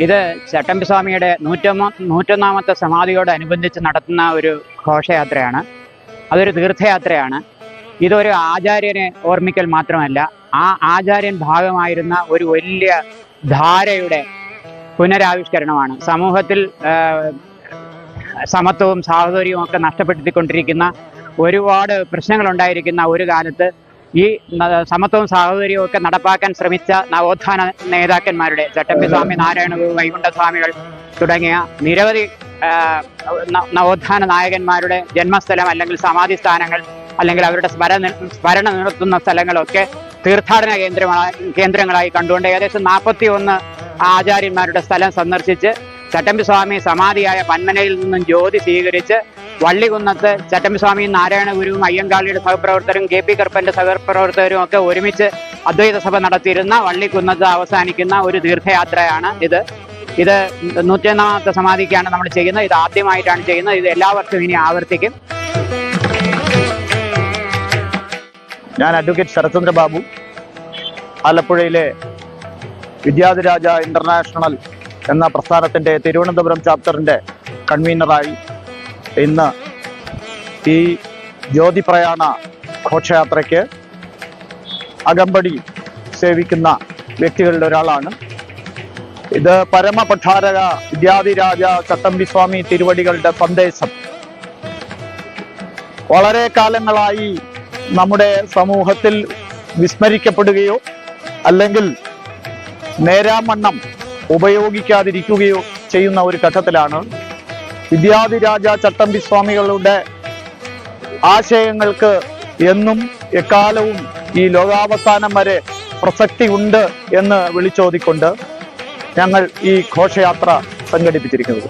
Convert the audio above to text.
ഇത് ചട്ടമ്പി സ്വാമിയുടെ നൂറ്റൊന്ന നൂറ്റൊന്നാമത്തെ സമാധിയോടനുബന്ധിച്ച് നടത്തുന്ന ഒരു ഘോഷയാത്രയാണ്. അതൊരു തീർത്ഥയാത്രയാണ്. ഇതൊരു ആചാര്യനെ ഓർമ്മിക്കൽ മാത്രമല്ല ആ ആചാര്യൻ ഭാഗമായിരുന്ന ഒരു വലിയ ധാരയുടെ പുനരാവിഷ്കരണമാണ്. സമൂഹത്തിൽ സമത്വവും സാഹോദര്യവും ഒക്കെ നഷ്ടപ്പെടുത്തിക്കൊണ്ടിരിക്കുന്ന ഒരുപാട് പ്രശ്നങ്ങളുണ്ടായിരിക്കുന്ന ഒരു കാലത്ത് ഈ സമത്വവും സാഹോദര്യവും ഒക്കെ നടപ്പാക്കാൻ ശ്രമിച്ച നവോത്ഥാന നേതാക്കന്മാരുടെ ചട്ടമ്പി സ്വാമി നാരായണ വൈകുണ്ഠസ്വാമികൾ തുടങ്ങിയ നിരവധി നവോത്ഥാന നായകന്മാരുടെ ജന്മസ്ഥലം അല്ലെങ്കിൽ സമാധി സ്ഥാനങ്ങൾ അല്ലെങ്കിൽ അവരുടെ സ്മരണ സ്മരണ നിർത്തുന്ന സ്ഥലങ്ങളൊക്കെ തീർത്ഥാടന കേന്ദ്രങ്ങളായി കേന്ദ്രങ്ങളായി കണ്ടുകൊണ്ട് ഏകദേശം നാൽപ്പത്തി ഒന്ന് ആചാര്യന്മാരുടെ സ്ഥലം സന്ദർശിച്ച് ചട്ടമ്പി സ്വാമി സമാധിയായ പന്മനയിൽ നിന്നും ജ്യോതി സ്വീകരിച്ച് വള്ളികുന്നത്ത് ചട്ടമ്പിസ്വാമി നാരായണ ഗുരുവും അയ്യങ്കാളിയുടെ സഹപ്രവർത്തകരും കെ പി കറുപ്പന്റെ സഹപ്രവർത്തകരും ഒക്കെ ഒരുമിച്ച് അദ്വൈത സഭ നടത്തിയിരുന്ന വള്ളിക്കുന്നത്ത് അവസാനിക്കുന്ന ഒരു തീർത്ഥയാത്രയാണ് ഇത്. ഇത് നൂറ്റൊന്നാമത്തെ സമാധിക്കാണ് നമ്മൾ ചെയ്യുന്നത്. ഇത് ആദ്യമായിട്ടാണ് ചെയ്യുന്നത്. ഇത് എല്ലാ വർഷവും ഇനി ആവർത്തിക്കും. ഞാൻ അഡ്വക്കേറ്റ് ശരത്ചന്ദ്ര ബാബു ആലപ്പുഴയിലെ വിദ്യാധിരാജ ഇന്റർനാഷണൽ എന്ന പ്രസ്ഥാനത്തിന്റെ തിരുവനന്തപുരം ചാപ്റ്ററിന്റെ കൺവീനറായി ഇന്ന് ഈ ജ്യോതിപ്രയാണ ഘോഷയാത്രയ്ക്ക് അകമ്പടി സേവിക്കുന്ന വ്യക്തികളിൽ ഒരാളാണ്. ഇത് പരമപഠാരക വിദ്യാധിരാജ ചട്ടമ്പി സ്വാമി തിരുവടികളുടെ സന്ദേശം. വളരെ കാലങ്ങളായി നമ്മുടെ സമൂഹത്തിൽ വിസ്മരിക്കപ്പെടുകയോ അല്ലെങ്കിൽ നേരാമണ്ണം ഉപയോഗിക്കാതിരിക്കുകയോ ചെയ്യുന്ന ഒരു ഘട്ടത്തിലാണ് വിദ്യാധിരാജ ചട്ടമ്പി സ്വാമികളുടെ ആശയങ്ങൾക്ക് എന്നും എക്കാലവും ഈ ലോകാവസാനം വരെ പ്രസക്തി ഉണ്ട് എന്ന് വിളിച്ചോതിക്കൊണ്ട് ഞങ്ങൾ ഈ ഘോഷയാത്ര സംഘടിപ്പിച്ചിരിക്കുന്നത്.